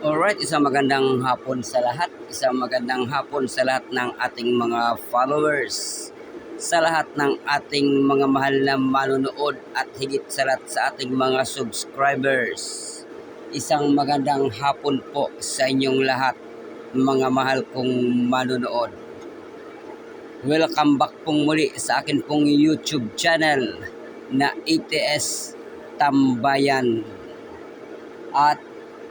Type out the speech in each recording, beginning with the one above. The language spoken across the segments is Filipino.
Alright, isang magandang hapon sa lahat. Isang magandang hapon sa lahat ng ating mga followers. Sa lahat ng ating mga mahal na manonood at higit sa lahat sa ating mga subscribers. Isang magandang hapon po sa inyong lahat, mga mahal kong manonood. Welcome back pong muli sa akin pong YouTube channel na ATS Tambayan. At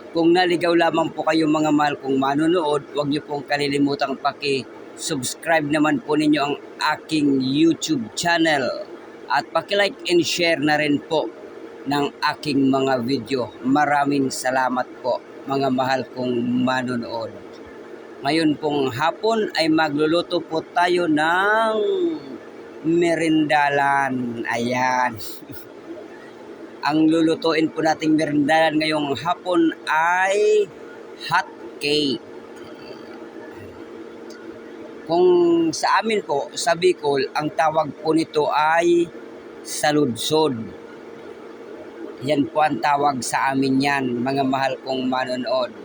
kung naligaw lamang po kayo mga mahal kong manonood, huwag niyo pong kalilimutang paki-subscribe naman po ninyo ang aking YouTube channel. At paki-like and share na rin po ng aking mga video. Maraming salamat po mga mahal kong manonood. Ngayon pong hapon ay magluluto po tayo ng merindalan. Ayan. Ang lulutuin po nating merindalan ngayong hapon ay hot cake. Kung sa amin po, sa Bicol, ang tawag po nito ay saludsod. Yan po ang tawag sa amin yan, mga mahal kong manonood.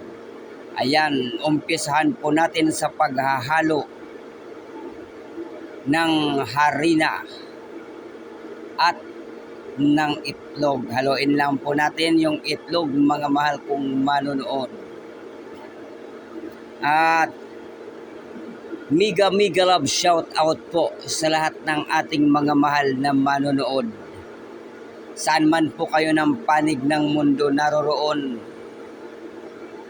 Ayan, umpisahan po natin sa paghahalo ng harina at ng itlog. Haluin lang po natin yung itlog, mga mahal kong manonood. At mega mega love shout out po sa lahat ng ating mga mahal na manonood. Saan man po kayo ng panig ng mundo naroroon,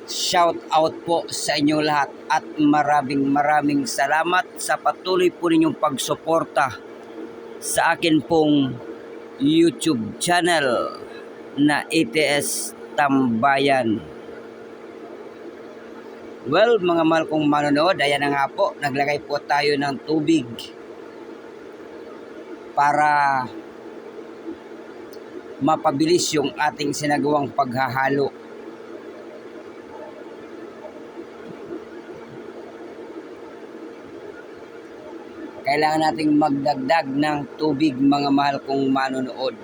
shout out po sa inyong lahat at maraming maraming salamat sa patuloy po ninyong pagsuporta sa akin pong YouTube channel na ATS Tambayan. Well, mga mahal kong manonood, ayan na nga po, naglagay po tayo ng tubig para mapabilis yung ating sinagawang paghahalo. Kailangan nating magdagdag ng tubig mga mahal kong manonood.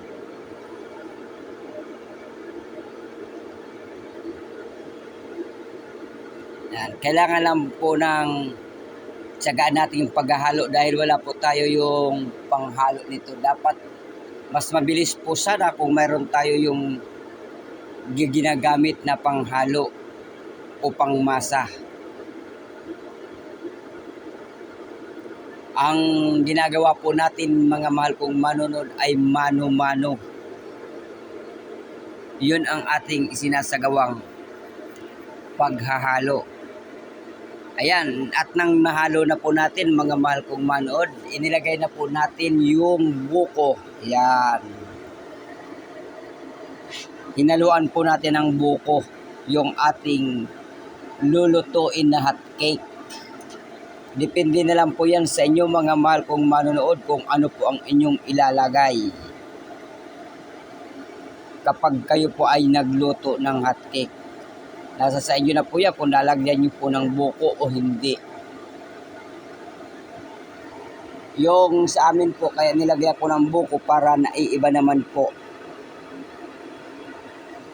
Yan. Kailangan lang po ng tsagaan natin yung paghahalo dahil wala po tayo yung panghalo nito. Dapat mas mabilis po sana kung mayroon tayo yung ginagamit na panghalo o pangmasa. Ang ginagawa po natin mga mahal kong manunod ay mano-mano. Yun ang ating isinasagawang paghahalo. Ayan, at nang nahalo na po natin mga mahal kong manood, inilagay na po natin yung buko. Yan. Hinaluan po natin ang buko, yung ating lulutuin na hot cake. Depende na lang po yan sa inyo mga mahal kong manonood kung ano po ang inyong ilalagay. Kapag kayo po ay nagluto ng hot cake. Nasa sa inyo na po yan kung lalagyan nyo po ng buko o hindi. Yung sa amin po, kaya nilagyan ko ng buko para naiiba naman po.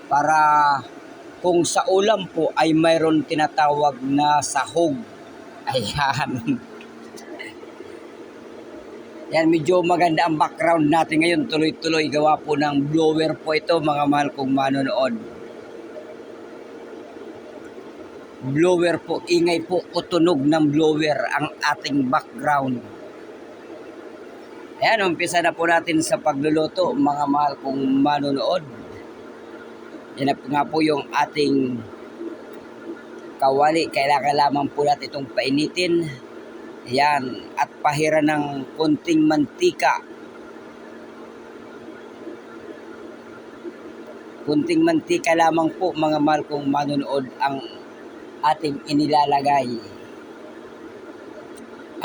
Para kung sa ulam po ay mayroon tinatawag na sahog. Ayan. Yan, medyo maganda ang background natin ngayon. Tuloy-tuloy gawa po ng blower po ito, mga mahal kong manonood. Blower po, ingay po o tunog ng blower ang ating background. Ayan, umpisa na po natin sa pagluluto, mga mahal kong manonood. Yan na po nga po yung ating kawali. Kailangan lamang po natin itong painitin. Yan. At pahira ng konting mantika. Kunting mantika lamang po mga mahal kong manonood ang ating inilalagay.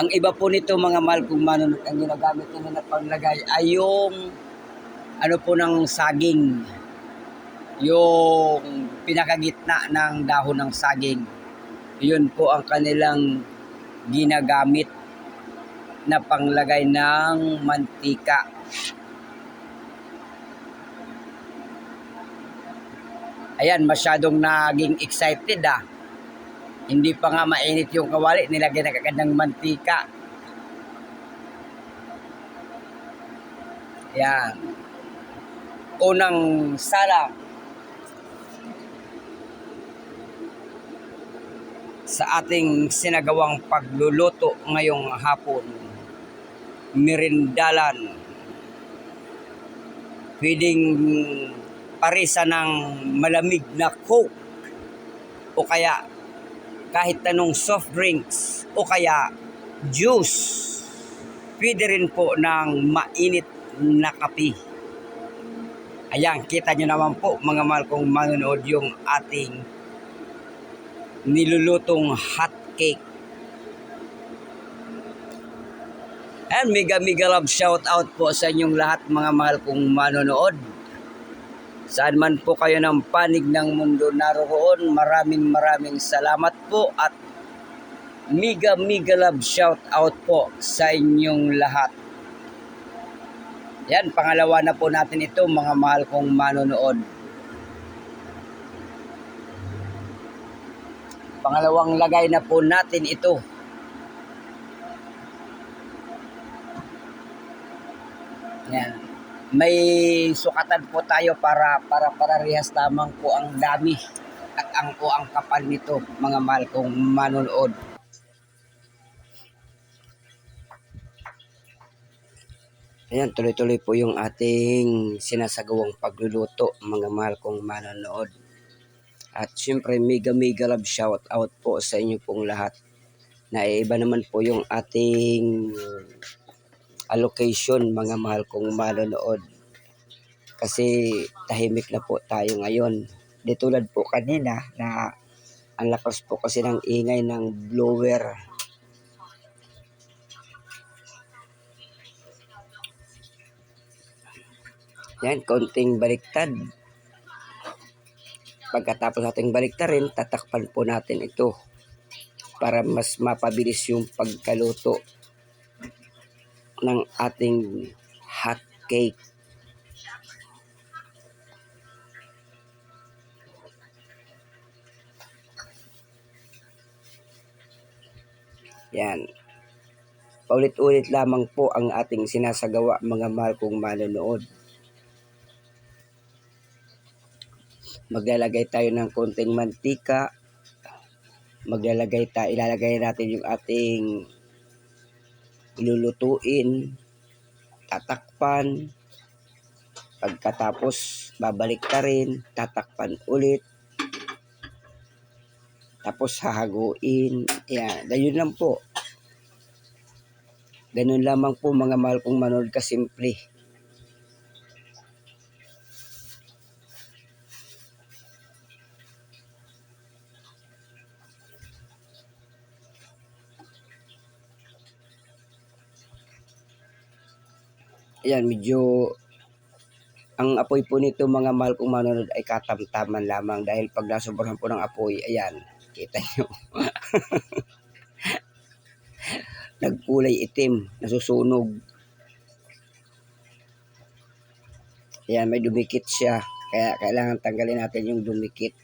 Ang iba po nito mga mahal kong manonood ang ginagamit nila na panglagay ay yung ano po ng saging. Yung pinakagitna ng dahon ng saging. Yun po ang kanilang ginagamit na panglagay ng mantika. Ayan, masyadong naging excited ah. Hindi pa nga mainit yung kawali, nilagyan na kagad ng mantika. Ayan. Unang salang sa ating sinagawang pagluluto ngayong hapon. Mirindalan. Pwedeng parisa ng malamig na coke o kaya kahit tanong soft drinks o kaya juice. Pwede rin po ng mainit na kape. Ayan, kita nyo naman po mga mahal kong manonood yung ating nilulutong hot cake. And mega mega love shout out po sa inyong lahat mga mahal kong manonood. Saan man po kayo ng panig ng mundo naroon, maraming maraming salamat po at mega mega love shout out po sa inyong lahat. Yan, pangalawa na po natin ito mga mahal kong manonood. Pangalawang lagay na po natin ito. Yan. May sukatan po tayo para para parehas lamang po ang dami at ang po ang kapal nito mga mahal kong manonood. Ayan, tuloy-tuloy po yung ating sinasagawang pagluluto, mga mahal kong manonood. At syempre, mega mega love shout out po sa inyo pong lahat. Na iba naman po yung ating allocation, mga mahal kong manonood. Kasi tahimik na po tayo ngayon. Di tulad po kanina na ang lakas po kasi ng ingay ng blower. Yan, konting baliktad. Pagkatapos nating baliktarin, tatakpan po natin ito para mas mapabilis yung pagkaluto ng ating hot cake. Yan. Paulit-ulit lamang po ang ating sinasagawa mga mahal kong manonood. Maglalagay tayo ng konting mantika. Maglalagay tayo, ilalagay natin yung ating ilulutuin, tatakpan. Pagkatapos, babalik ka rin, tatakpan ulit. Tapos hahaguin. Yan, ganyan lang po. Ganun lamang po mga mahal kong manood kasimple. Ayan, medyo ang apoy po nito mga mahal kong manonood ay katamtaman lamang dahil pag nasobrahan po ng apoy, ayan, kita nyo. Nagkulay itim, nasusunog. Ayan, may dumikit siya. Kaya kailangan tanggalin natin yung dumikit.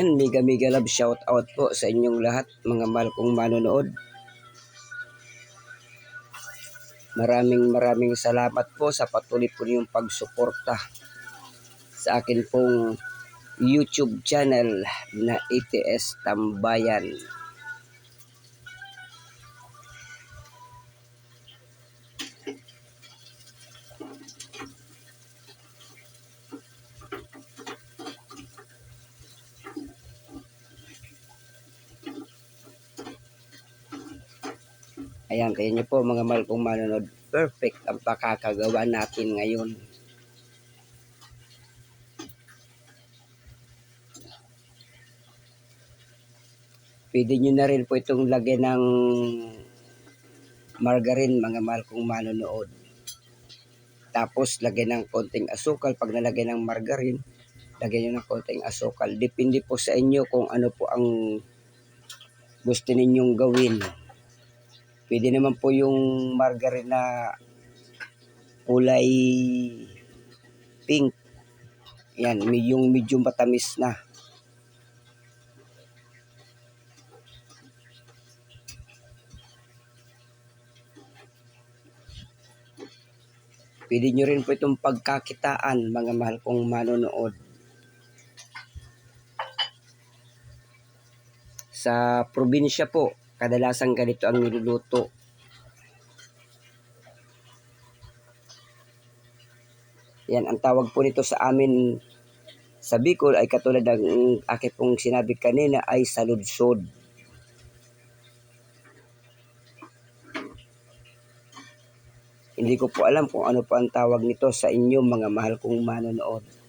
Yan, mega mega love shout out po sa inyong lahat mga mahal kong manonood. Maraming maraming salamat po sa patuloy po niyong pagsuporta sa akin pong YouTube channel na ATS Tambayan. Ayan, kaya niyo po mga mahal kong manonood, perfect ang pakakagawa natin ngayon. Pwede nyo na rin po itong lagyan ng margarine mga mahal kong manonood. Tapos lagyan ng konting asukal. Pag nalagyan ng margarine, lagyan nyo ng konting asukal. Depende po sa inyo kung ano po ang gusto ninyong gawin. Pwede naman po yung margarine na kulay pink. Yan, yung medyo matamis na. Pwede nyo rin po itong pagkakitaan, mga mahal kong manonood. Sa probinsya po, kadalasan ganito ang niluluto. Yan, ang tawag po nito sa amin sa Bicol ay katulad ng aking pong sinabi kanina ay saludsod. Hindi ko po alam kung ano po ang tawag nito sa inyo mga mahal kong manonood.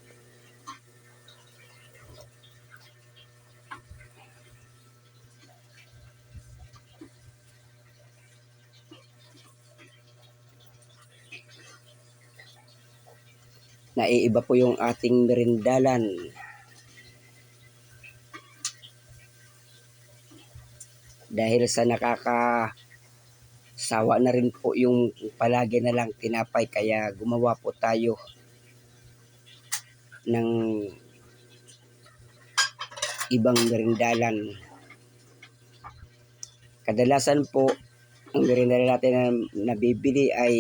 Naiiba po yung ating merindalan. Dahil sa nakaka sawa na rin po yung palagi na lang tinapay kaya gumawa po tayo ng ibang merindalan. Kadalasan po ang merindalan natin na nabibili ay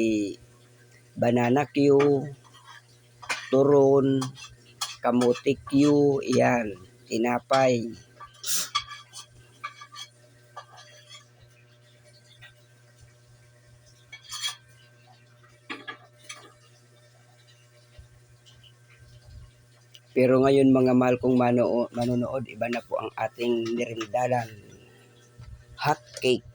banana Q, turon, kamuti Q, yan, tinapay. Pero ngayon mga mahal kong mano- manonood, iba na po ang ating nirindalan. Hot cake.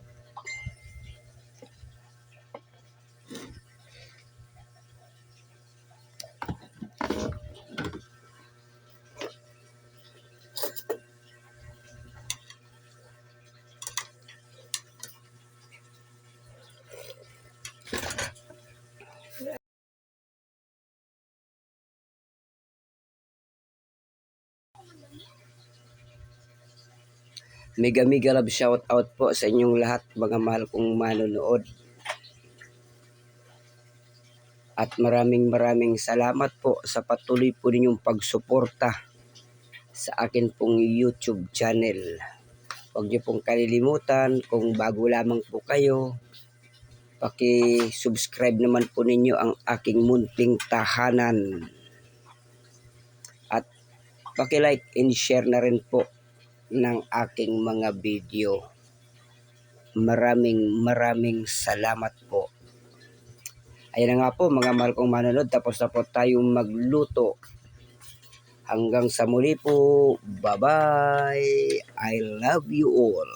Mega mega love shout out po sa inyong lahat mga mahal kong manonood. At maraming maraming salamat po sa patuloy po ninyong pagsuporta sa akin pong YouTube channel. Huwag niyo pong kalilimutan kung bago lamang po kayo, paki-subscribe naman po ninyo ang aking munting tahanan. At paki-like and share na rin po ng aking mga video. Maraming maraming salamat po. Ayan na nga po mga mahal kong manonood. Tapos na po tayong magluto. Hanggang sa muli po. Bye-bye. I love you all.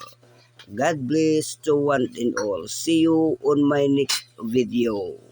God bless to one and all. See you on my next video.